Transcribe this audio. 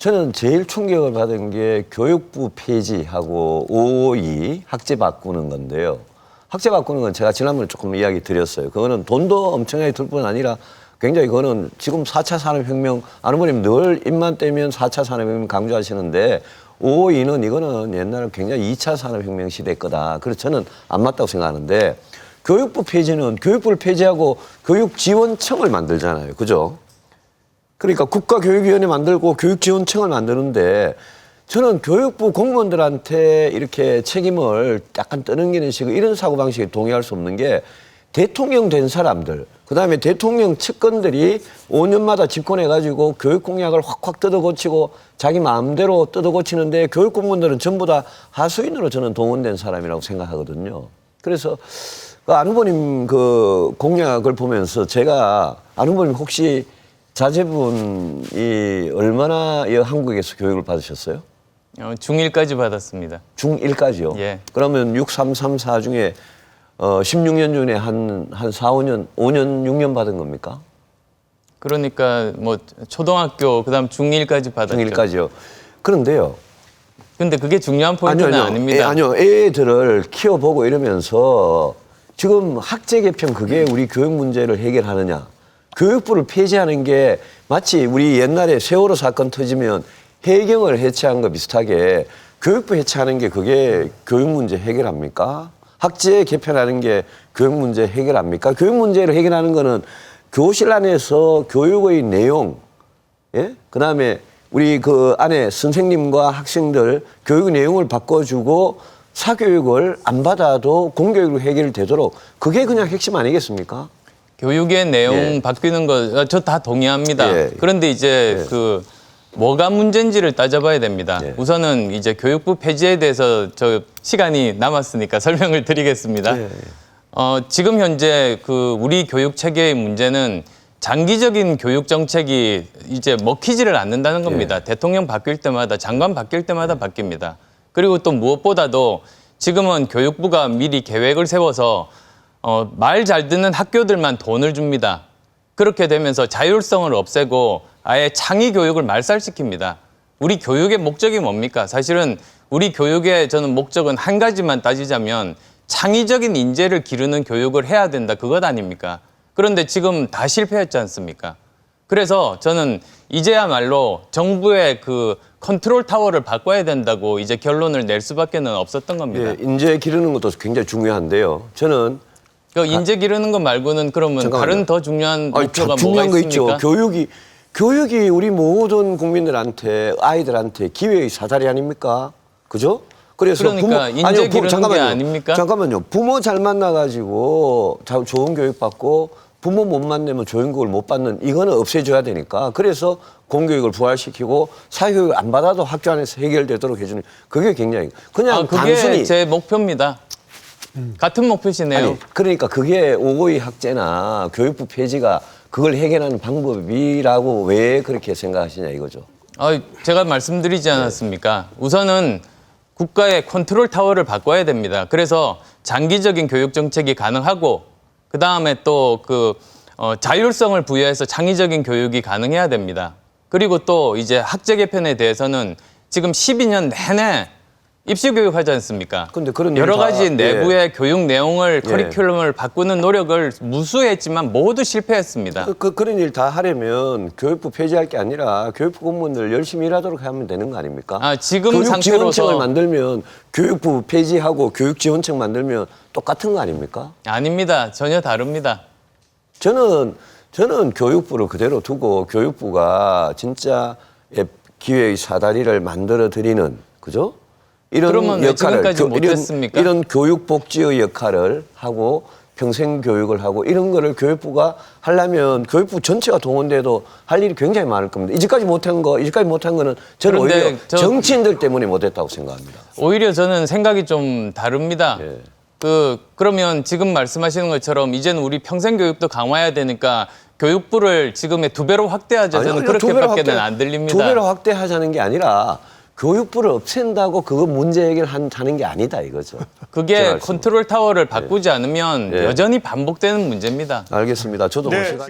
저는 제일 충격을 받은 게 교육부 폐지하고 552 학제 바꾸는 건데요. 학제 바꾸는 건 제가 지난번에 조금 이야기 드렸어요. 그거는 돈도 엄청나게 들 뿐 아니라 굉장히 그거는 지금 4차 산업혁명, 아르모님 늘 입만 떼면 4차 산업혁명 강조하시는데 552는 이거는 옛날에 굉장히 2차 산업혁명 시대 거다. 그래서 저는 안 맞다고 생각하는데 교육부 폐지는 교육부를 폐지하고 교육지원청을 만들잖아요. 그죠? 그러니까 국가교육위원회 만들고 교육지원청을 만드는데 저는 교육부 공무원들한테 이렇게 책임을 약간 떠넘기는 식의 이런 사고방식에 동의할 수 없는 게 대통령 된 사람들, 그 다음에 대통령 측근들이 5년마다 집권해가지고 교육 공약을 확확 뜯어고치고 자기 마음대로 뜯어고치는데 교육 공무원들은 전부 다 하수인으로 저는 동원된 사람이라고 생각하거든요. 그래서 그 아누버님 그 공약을 보면서 제가 아누버님 혹시 자제분이 얼마나 이 한국에서 교육을 받으셨어요? 어, 중1까지 받았습니다. 중1까지요? 예. 그러면 6334 중에 어, 16년 중에 한, 한 4, 5년, 5년, 6년 받은 겁니까? 그러니까 뭐 초등학교 그다음 중1까지 받았죠. 중1까지요. 그런데요. 근데 그게 중요한 포인트는 아니요, 아닙니다. 애, 아니요. 애들을 키워보고 이러면서 지금 학제 개편 그게 우리 교육 문제를 해결하느냐. 교육부를 폐지하는 게 마치 우리 옛날에 세월호 사건 터지면 해경을 해체한 거 비슷하게 교육부 해체하는 게 그게 교육 문제 해결합니까? 학제 개편하는 게 교육 문제 해결합니까? 교육 문제를 해결하는 거는 교실 안에서 교육의 내용, 예? 그 다음에 우리 그 안에 선생님과 학생들 교육 내용을 바꿔주고 사교육을 안 받아도 공교육으로 해결되도록 그게 그냥 핵심 아니겠습니까? 교육의 내용 예. 바뀌는 거 저 다 동의합니다. 예. 그런데 이제 예. 그 뭐가 문제인지를 따져봐야 됩니다. 예. 우선은 이제 교육부 폐지에 대해서 저 시간이 남았으니까 설명을 드리겠습니다. 예. 어, 지금 현재 그 우리 교육 체계의 문제는 장기적인 교육 정책이 이제 먹히지를 않는다는 겁니다. 대통령 바뀔 때마다 장관 바뀔 때마다 바뀝니다. 그리고 또 무엇보다도 지금은 교육부가 미리 계획을 세워서 어, 말 잘 듣는 학교들만 돈을 줍니다. 그렇게 되면서 자율성을 없애고 아예 창의 교육을 말살시킵니다. 우리 교육의 목적이 뭡니까? 사실은 우리 교육의 저는 목적은 한 가지만 따지자면 창의적인 인재를 기르는 교육을 해야 된다. 그것 아닙니까? 그런데 지금 다 실패했지 않습니까? 그래서 저는 이제야말로 정부의 그 컨트롤 타워를 바꿔야 된다고 이제 결론을 낼 수밖에는 없었던 겁니다. 예, 인재 기르는 것도 굉장히 중요한데요. 저는 그 인재 기르는 것 말고는 그러면 잠깐만요. 다른 더 중요한 아니, 목표가 뭐가 중요한 거 있습니까? 있죠. 교육이 교육이 우리 모든 국민들한테 아이들한테 기회의 사다리 아닙니까? 그죠? 그래서 그러니까 인재 기르는 게 잠깐만요. 아닙니까? 잠깐만요. 부모 잘 만나가지고 자- 좋은 교육 받고 부모 못 만나면 좋은 교육을 못 받는 이거는 없애줘야 되니까 그래서 공교육을 부활시키고 사교육을 안 받아도 학교 안에서 해결되도록 해주는 그게 굉장히 그냥 아, 그게 단순히 제 목표입니다. 같은 목표시네요. 아니, 그러니까 그게 오고이 학제나 교육부 폐지가 그걸 해결하는 방법이라고 왜 그렇게 생각하시냐 이거죠. 아, 제가 말씀드리지 않았습니까? 우선은 국가의 컨트롤 타워를 바꿔야 됩니다. 그래서 장기적인 교육 정책이 가능하고 그 다음에 또 그 어, 자율성을 부여해서 창의적인 교육이 가능해야 됩니다. 그리고 또 이제 학제 개편에 대해서는 지금 12년 내내 입시 교육 하지 않습니까? 근데 그런 여러 다- 가지 내부의 교육 내용을 예. 커리큘럼을 바꾸는 노력을 무수했지만 모두 실패했습니다. 그, 그, 그런 일 다 하려면 교육부 폐지할 게 아니라 교육부 공무원들 열심히 일하도록 하면 되는 거 아닙니까? 아, 지금 교육 지원청을 상태로서- 만들면 교육부 폐지하고 교육 지원청 만들면 똑같은 거 아닙니까? 아닙니다. 전혀 다릅니다. 저는 저는 교육부를 그대로 두고 교육부가 진짜 예, 기회의 사다리를 만들어 드리는 그죠? 이런 역할을 지금까지 이런, 못했습니까? 이런 교육 복지의 역할을 하고 평생 교육을 하고 이런 거를 교육부가 하려면 교육부 전체가 동원돼도 할 일이 굉장히 많을 겁니다. 이제까지 못한 거, 이제까지 못한 거는 저는 오히려 저- 정치인들 때문에 못했다고 생각합니다. 오히려 저는 생각이 좀 다릅니다. 예. 그 그러면 지금 말씀하시는 것처럼 이제는 우리 평생 교육도 강화해야 되니까 교육부를 지금의 두 배로 확대하자. 아니요, 저는 아니요. 두 배로 그렇게밖에는 확대- 안 들립니다. 두 배로 확대하자는 게 아니라 교육부를 없앤다고 그거 문제 해결하는 게 아니다 이거죠. 제 그게. 컨트롤 타워를 바꾸지 않으면 예. 여전히 반복되는 문제입니다. 알겠습니다. 저도 네. 그 시간.